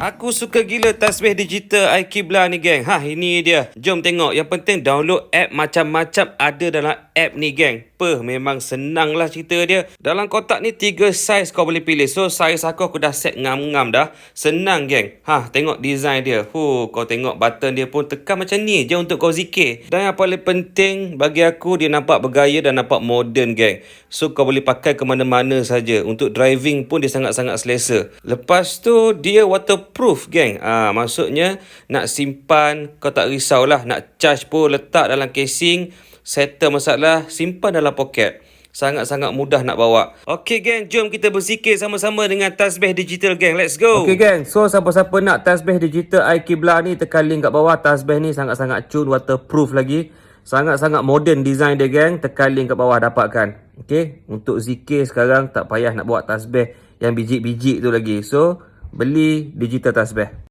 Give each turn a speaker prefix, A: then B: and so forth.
A: Aku suka gila tasbih digital iKibla ni geng. Ha ini dia. Jom tengok. Yang penting download app macam-macam ada dalam app ni geng. Peh memang senang lah cerita dia. Dalam kotak ni tiga saiz kau boleh pilih. So saiz aku aku dah set ngam-ngam dah. Senang geng. Ha tengok design dia. Huh kau tengok button dia pun tekan macam ni je untuk kau zikir. Dan yang paling penting bagi aku dia nampak bergaya dan nampak modern geng. So kau boleh pakai ke mana-mana saja. Untuk driving pun dia sangat-sangat selesa. Lepas tu dia waterproof geng. Ah ha, maksudnya nak simpan kau tak risaulah nak charge pun letak dalam casing, settle masalah, simpan dalam poket. Sangat-sangat mudah nak bawa. Okey geng, jom kita berzikir sama-sama dengan tasbih digital geng. Let's go. Okey geng, so siapa-siapa nak tasbih digital iKibla ni tekan link kat bawah. Tasbih ni sangat-sangat cun, waterproof lagi. Sangat-sangat modern design dia geng. Tekan link kat bawah dapatkan. Okey, untuk zikir sekarang tak payah nak bawa tasbih yang biji-biji tu lagi. So, beli digital tasbih.